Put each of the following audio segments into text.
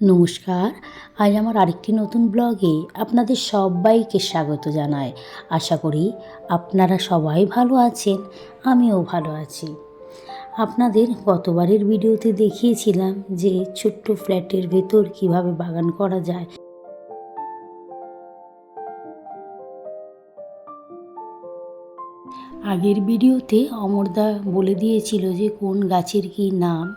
নমস্কার, আজ আমার আরেকটি নতুন ব্লগে আপনাদের সবাইকে স্বাগত জানাই। আশা করি আপনারা সবাই ভালো আছেন, আমিও ভালো আছি। আপনাদের গতবারের ভিডিওতে দেখিয়েছিলাম যে ছোট্ট ফ্ল্যাটের ভেতর কীভাবে বাগান করা যায়। আগের ভিডিওতে অমরদা বলে দিয়েছিল যে কোন গাছের কী নাম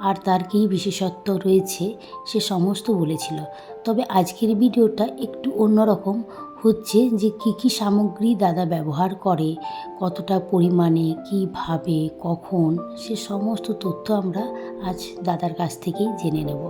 আর তার কী বিশেষত্ব রয়েছে, সে সমস্ত বলেছিল। তবে আজকের ভিডিওটা একটু অন্যরকম হচ্ছে যে কী কী সামগ্রী দাদা ব্যবহার করে, কতটা পরিমাণে কীভাবে কখন, সে সমস্ত তথ্য আমরা আজ দাদার কাছ থেকেই জেনে নেব।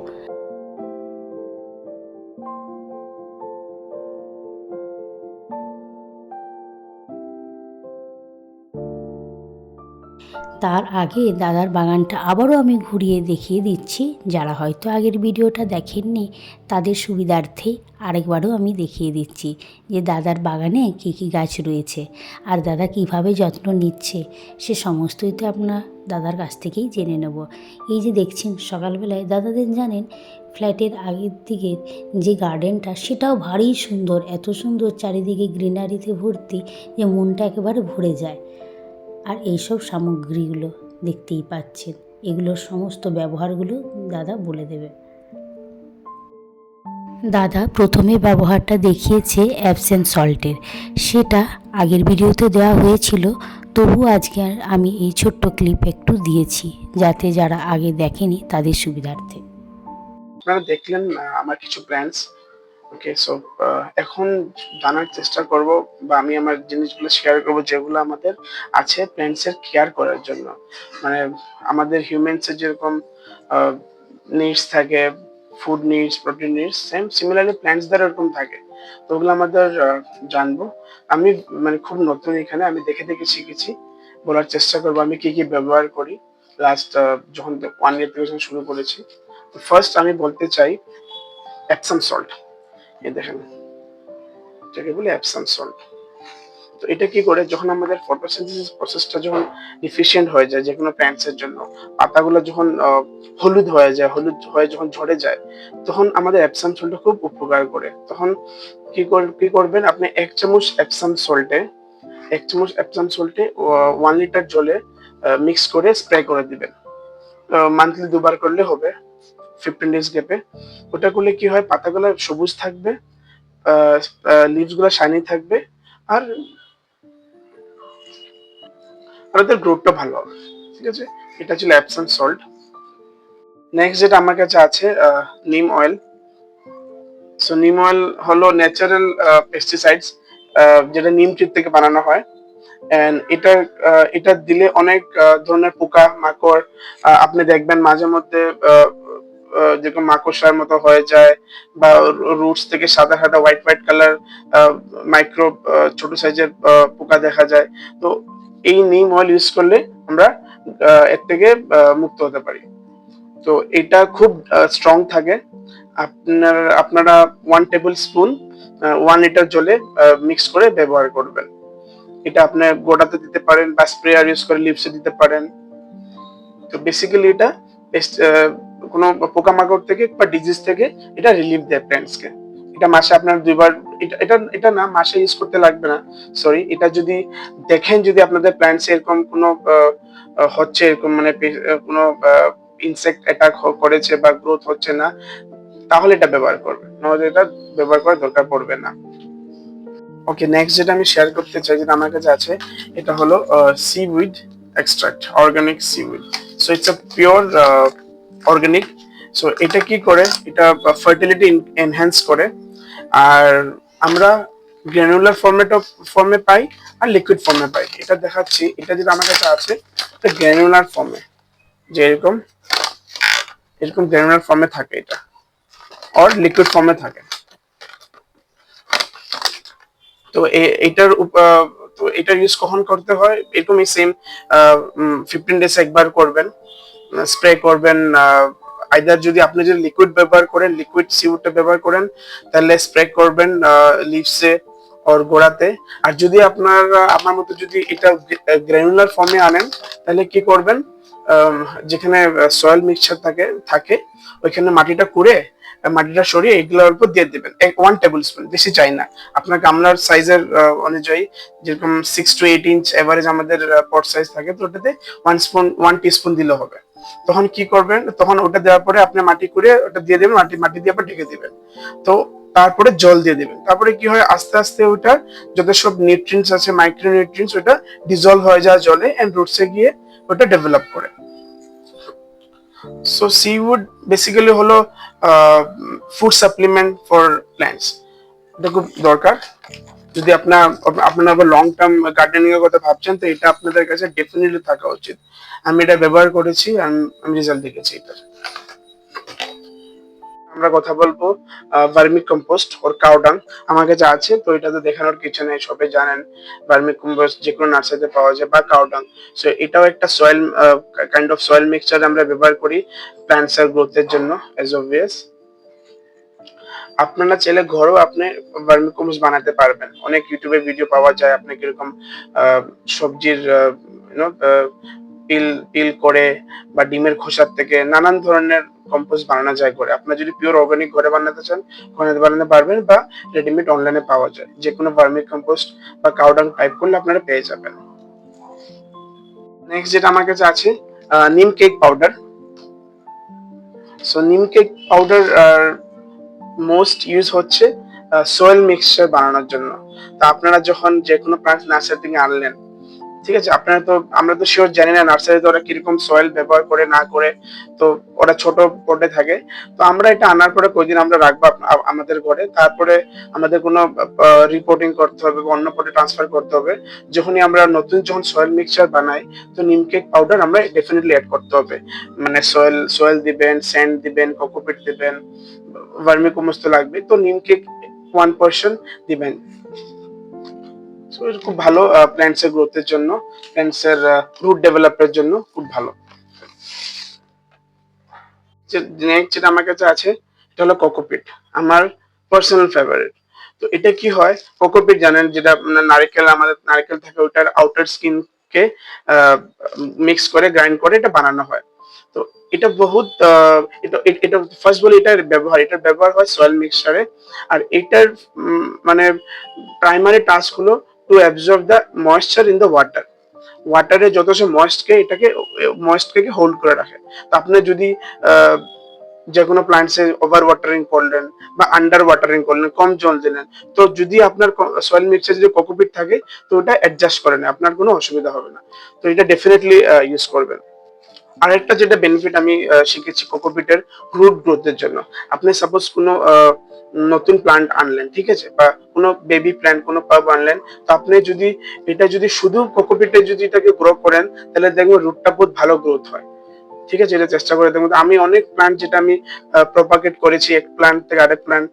তার আগে দাদার বাগানটা আবারও আমি ঘুরিয়ে দেখিয়ে দিচ্ছি। যারা হয়তো আগের ভিডিওটা দেখেননি, তাদের সুবিধার্থে আরেকবারও আমি দেখিয়ে দিচ্ছি যে দাদার বাগানে কী কী গাছ রয়েছে আর দাদা কীভাবে যত্ন নিচ্ছে, সে সমস্তই তো আপনার দাদার কাছ থেকেই জেনে নেব। এই যে দেখছেন, সকালবেলায় দাদাদের জানেন, ফ্ল্যাটের আগের দিকে যে গার্ডেনটা, সেটাও ভারী সুন্দর, এত সুন্দর চারিদিকে গ্রিনারিতে ভর্তি যে মনটা একেবারে ভরে যায়। আর এইসব সামগ্রীগুলো দেখতেই পাচ্ছেন। এগুলোর সমস্ত ব্যবহারগুলো দাদা বলে দেবে। দাদা প্রথমে ব্যবহারটা দেখিয়েছে অ্যাবসেন্ট সল্টের। সেটা আগের ভিডিওতে দেওয়া হয়েছিল, তবু আজকে আর আমি এই ছোট্ট ক্লিপ একটু দিয়েছি, যাতে যারা আগে দেখেনি তাদের সুবিধার্থে। আপনারা দেখলেন আমার কিছু প্ল্যান্স ওকে সো এখন জানার চেষ্টা করব বা আমি আমার জিনিসগুলো শেয়ার করব যেগুলো আমাদের আছে প্ল্যান্টস এর কেয়ার করার জন্য। মানে আমাদের হিউম্যানস এর যেরকম নিডস থাকে food needs protein needs same similarly plants দ্বারা এরকম থাকে। তো ওগুলো আমাদের জানব। আমি মানে খুব নতুন এখানে, আমি দেখে দেখে শিখেছি। বলার চেষ্টা করব আমি কি কি ব্যবহার করি। লাস্ট যখন ওয়ান ইয়ার থেকে শুরু করেছি ফার্স্ট আমি বলতে চাই অ্যাপসাম সল্ট দেখেন। এটাকে বলি অ্যাপসাম সল্ট তো এটা কি করে? যখন আমাদের ফটোসিনথেসিস প্রসেসটা যখন ডিফিশিয়েন্ট হয়ে যায় যে কোনো প্ল্যান্টস এর জন্য, পাতাগুলো যখন হলুদ হয়ে যায়, হলুদ হয়ে যখন ঝরে যায়, তখন আমাদের অ্যাপসাম সল্টটা খুব উপকার করে। তখন কি কি করবেন আপনি এক চামচ অ্যাপসাম সল্টে এক চামচ অ্যাপসাম সল্টে ওয়ান লিটার জলে মিক্স করে স্প্রে করে দিবেন। মান্থলি দুবার করলে হবে। ফিফটিন ডেজ গ্যাপে ওটা করলে কি হয়? পাতাগুলো সবুজ থাকবে লিভসগুলো শাইনি থাকবে, আর ওদের গ্রোথটা ভালো হবে, ঠিক আছে? এটা ছিল অ্যাপসান সল্ট নেক্সট যেটা আমার কাছে আছে neem oil so neem oil হলো ন্যাচারাল পেস্টিসাইডস যেটা নিম ট্রি থেকে বানানো হয়। এন্ড এটা এটা দিলে অনেক ধরনের পোকা, মাকড় আপনি দেখবেন মাঝে মধ্যে যেরকম মাকড়সার মতো হয়ে যায় বা রুটস থেকে সাদা সাদা হোয়াইট হোয়াইট কালার মাইক্রো ছোট সাইজের পোকা দেখা যায়। তো এই নিম অয়েল ইউজ করলে আমরা এর থেকে মুক্ত হতে পারি। তো এটা খুব স্ট্রং থাকে। আপনার, আপনারা one tablespoon one litre জলে মিক্স করে ব্যবহার করবেন। এটা আপনি গোটাতে দিতে পারেন বা স্প্রেয়ার ইউজ করে লিপসে দিতে পারেন। তো বেসিক্যালি এটা কোনো পোকামাকড় থেকে বা ডিজিজ থেকে এটা রিলিফ দেয় প্ল্যান্টসকে এটা মাসে আপনার দুইবার, এটা এটা না, মাসে ইউজ করতে লাগবে না। সরি এটা যদি দেখেন যদি আপনাদের প্ল্যান্টস এরকম কোনো হচ্ছে এরকম মানে কোনো ইনসেক্ট অ্যাটাক করেছে বা গ্রোথ হচ্ছে না, তাহলে এটা ব্যবহার করবে। নাহলে এটা ব্যবহার করার দরকার পড়বে না। ওকে নেক্সট যেটা আমি শেয়ার করতে চাই, যেটা আমার কাছে আছে, এটা হলো seaweed extract organic seaweed so it's a pure organic so এটা কি করে? এটা ফার্টিলিটি এনহ্যান্স করে। আর আমরা গ্র্যানুলার ফর্মেট ফর্মে পাই আর লিকুইড ফর্মে পাই। এটা দেখাচ্ছি। এটা যেটা আমার কাছে আছে এটা গ্র্যানুলার ফর্মে যে এরকম এরকম গ্র্যানুলার ফর্মে থাকে এটা। অর লিকুইড ফর্মে থাকে। তো এটার তো এটার ইউজ কখন করতে হয়? এরকমই সেম ফিফটিন ডেজ একবার করবেন। স্প্রে করবেন আইদার যদি আপনি যদি লিকুইড ব্যবহার করেন লিকুইড সিউডটা ব্যবহার করেন তাহলে স্প্রে করবেন লিভসে ওর গোড়াতে। আর যদি আপনার আমার মতো যদি এটা গ্র্যানুলার ফর্মে আনেন তাহলে কি করবেন যেখানে সয়েল মিক্সচার থাকে থাকে ওইখানে মাটিটা আহ, মাটিটা সরিয়ে এগুলোর উপর দিয়ে দেবেন। ওয়ান টেবিল স্পুন বেশি চাই না। আপনার গামলার সাইজের অনুযায়ী যেরকম six to eight inch average আমাদের পট সাইজ থাকে তো ওটাতে ওয়ান স্পুন ওয়ান টিস্পুন দিলে হবে। তখন কি করবেন? তখন ওটা দেওয়ার পরে আপনি মাটি করে ওটা দিয়ে দেবেন, মাটি মাটি দিয়ে আবার ঢেকে দিবেন। তো তারপরে জল দিয়ে দিবেন। তারপরে কি হয়? আস্তে আস্তে ওটা যত সব নিউট্রিয়েন্টস আছে মাইক্রো নিউট্রিয়েন্টস ওটা ডিজলভ হয়ে যায় জলে এন্ড রুটসে গিয়ে ওটা ডেভেলপ করে। সো সিউড বেসিক্যালি হলো ফুড সাপ্লিমেন্ট ফর প্ল্যান্টস এটা খুব দরকার। যদি আপনার আপনারা লং টার্ম গার্ডেনিং এর কথা ভাবছেন, তো এটা আপনাদের কাছে ডেফিনেটলি থাকা উচিত। আমি এটা ব্যবহার করেছি আমি রেজাল্ট দেখেছি এটা আমরা কথা বলব ভার্মিক কম্পোস্ট ওর কাউডাং আমার কাছে আছে, তো এটা তো দেখানোর কিছু নেই, সবাই জানেন ভার্মিক কম্পোস্ট যে কোনো নার্সারিতে পাওয়া যায় বা কাউডাং সো এটাও একটা soil kind of soil mixture আমরা ব্যবহার করি প্ল্যান্টস গ্রোথের জন্য এজ অবভিয়াস আপনারা চাইলে ঘরেও আপনি ভার্মিক কম্পোস্ট বানাতে পারবেন। অনেক ইউটিউবে ভিডিও পাওয়া যায় আপনি কীরকম সবজির পিল পিল করে বা ডিমের খোসার থেকে নানান ধরনের কম্পোস্ট বানানো যায় ঘরে। আপনারা যদি পিওর অর্গানিক ঘরে বানাতে চান, ঘরে বানাতে পারবেন বা রেডিমেড অনলাইনে পাওয়া যায়। যে কোনো ভার্মিক কম্পোস্ট বা কাউডাং টাইপ করলে আপনারা পেয়ে যাবেন। নেক্সট যেটা আমার কাছে আছে neem cake powder so neem cake powder most use হচ্ছে সয়েল মিক্সচার বানানোর জন্য। তো আপনারা যখন যে কোনো প্লান্ট নার্সারি থেকে আনলেন ঠিক আছে, আপনারা তো, আমরা তো শিওর জানি না নার্সারিতে ওরা কীরকম সয়েল ব্যবহার করে, না করে, তো ওরা ছোট পটে থাকে। তো আমরা এটা আনার পরে কয়দিন আমরা রাখব আমাদের ঘরে। তারপরে আমাদের কোনো রিপোর্টিং করতে হবে বা অন্য পটে ট্রান্সফার করতে হবে। যখনই আমরা নতুন যখন সয়েল মিক্সচার বানাই, তো নিম কেক পাউডার আমরা ডেফিনেটলি অ্যাড করতে হবে। মানে সয়েল সয়েল দিবেন স্যান্ড দিবেন কোকোপিট দিবেন ভার্মি লাগবে তো নিম কেক ওয়ান পার্সেন্ট দিবেন। খুব ভালো প্ল্যান্টস এর গ্রোথের জন্য প্ল্যান্টস এর রুট ডেভেলপের জন্য খুব ভালো। নেক্সট যেটা আমার কাছে আছে, এটা হলো কোকোপিট আমার পার্সোনাল ফেভারিট তো এটা কি হয়? কোকোপিট জানেন, যেটা নারকেল, আমাদের নারকেল থাকে, ওটার আউটার স্কিন কে মিক্স করে গ্রাইন্ড করে, এটা বানানো হয়। তো এটা বহুত এটা এটা ফার্স্ট বলি এটার ব্যবহার এটার ব্যবহার হয় সয়েল মিক্সচারে আর এটার মানে প্রাইমারি টাস্ক হলো to absorb the moisture in the water ওয়াটারে সে ময়েস্টকে এটাকে ময়েস্টকে হোল্ড করে রাখে। তো আপনি যদি যে কোনো প্লান্টসে ওভার ওয়াটারিং করলেন বা আন্ডার ওয়াটারিং করলেন, কম জল দিলেন, তো যদি আপনার সয়েল মিক্সচার যদি কোকোপিট থাকে, তো ওটা অ্যাডজাস্ট করে নেয় আপনার কোনো অসুবিধা হবে না। তো এটা ডেফিনেটলি ইউজ করবেন। আরেকটা যেটা বেনিফিট আমি শিখেছি কোকোপিটের রুট গ্রোথের জন্য। আপনি সাপোজ কোনো নতুন প্লান্ট আনলেন, ঠিক আছে? বা কোনো বেবি প্ল্যান্ট কোনো পাব আনলেন, তো আপনি যদি, এটা যদি শুধু কোকোপিটে যদি এটাকে গ্রো করেন, তাহলে দেখবেন রুটটা বহুত ভালো গ্রোথ হয়। ঠিক আছে, এটা চেষ্টা করে দেখুন। আমি অনেক প্লান্ট যেটা আমি প্রপাগেট করেছি, এক প্লান্ট থেকে আরেক প্লান্ট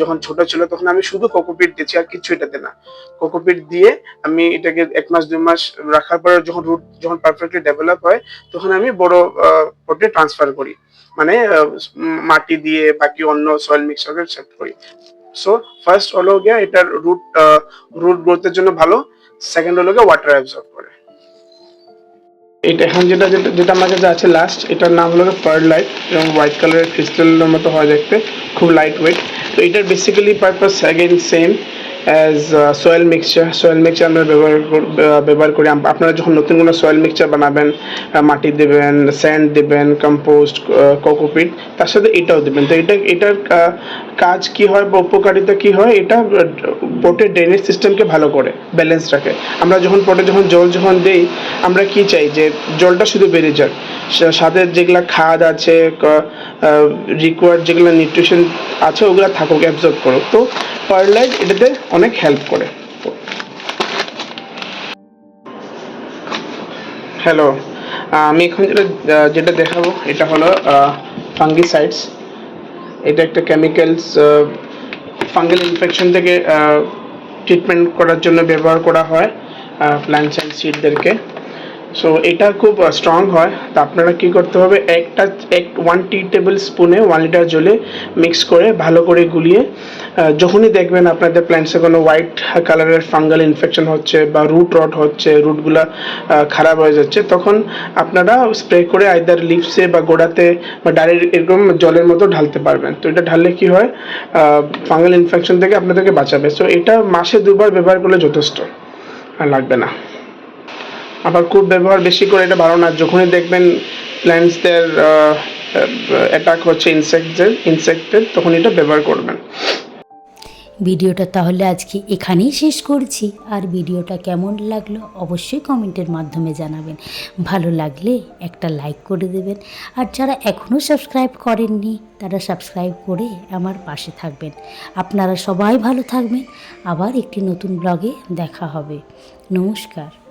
যখন ছোট ছিল তখন আমি শুধু কোকোপিট দিয়েছি আর কিছু এটাতে না। কোকোপিট দিয়ে আমি এটাকে এক মাস, দুই মাস রাখার পরে যখন রুট যখন পারফেক্টলি ডেভেলপ হয়, তখন আমি বড় পটে ট্রান্সফার করি। মানে মাটি দিয়ে বাকি অন্য সয়েল মিক্সচারকে সেট করি। সো ফার্স্ট হলো গিয়া এটার রুট রুট গ্রোথের জন্য ভালো সেকেন্ড হলো গিয়া ওয়াটার অ্যাবজর্ব করে। এটা এখন যেটা যেটা যেটা আমার কাছে আছে লাস্ট এটার নাম হলো পার্ল লাইট এবং হোয়াইট কালারের ক্রিস্টালের মতো হয় দেখতে, খুব লাইট ওয়েট তো এটার basically purpose again same as soil mixture soil mixture আমরা ব্যবহার ব্যবহার করি। আপনারা যখন নতুন কোনো সয়েল মিক্সচার বানাবেন মাটি দেবেন স্যান্ড দেবেন কম্পোস্ট কোকোপিট তার সাথে এটাও দেবেন। তো এটা এটার কাজ কি হয় বা উপকারিতা কি হয়? এটা বোটের ড্রেনেজ সিস্টেমকে ভালো করে। ব্যালেন্স রাখে। আমরা যখন পটে যখন জল যখন দেই, আমরা কি চাই? যে জলটা শুধু বেড়ে যাক। সাথে যেগুলা খাদ আছে রিকোয়ার্ড যেগুলো নিউট্রিশন আছে, ওগুলো থাকুক অ্যাবজর্ব করুক। তো পারলাইট এটাতে অনেক হেল্প করে। হ্যালো আমি এখন যেটা যেটা দেখাবো, এটা হলো ফাঙ্গিসাইডস এটা একটা কেমিক্যালস ফাঙ্গাল ইনফেকশন থেকে ট্রিটমেন্ট করার জন্য ব্যবহার করা হয় প্ল্যান্টস অ্যান্ড সিডদেরকে সো এটা খুব স্ট্রং হয়। তা আপনারা কী করতে হবে, একটা, এক ওয়ান টি টেবিল স্পুনে ওয়ান লিটার জলে মিক্স করে ভালো করে গুলিয়ে যখনই দেখবেন আপনাদের প্ল্যান্টসে কোনো হোয়াইট কালারের ফাঙ্গাল ইনফেকশন হচ্ছে বা রুট রট হচ্ছে রুটগুলা খারাপ হয়ে যাচ্ছে, তখন আপনারা স্প্রে করে আইদার লিপসে বা গোড়াতে বা ডাইরেক্ট এরকম জলের মতো ঢালতে পারবেন। তো এটা ঢাললে কি হয়? ফাঙ্গাল ইনফেকশন থেকে আপনাদেরকে বাঁচাবে। সো এটা মাসে দুবার ব্যবহার করলে যথেষ্ট, আর লাগবে না। আবার খুব ব্যবহার বেশি করে এটা ভালো না। যখনই দেখবেন প্ল্যান্টসদের অ্যাটাক হচ্ছে ইনসেক্টদের ইনসেক্টের তখন এটা ব্যবহার করবেন। ভিডিওটা তাহলে আজকে এখানেই শেষ করছি। আর ভিডিওটা কেমন লাগল অবশ্যই কমেন্টের মাধ্যমে জানাবেন। ভালো লাগলে একটা লাইক করে দেবেন। আর যারা এখনও সাবস্ক্রাইব করেননি, তারা সাবস্ক্রাইব করে আমার পাশে থাকবেন। আপনারা সবাই ভালো থাকবেন। আবার একটি নতুন ব্লগে দেখা হবে। নমস্কার।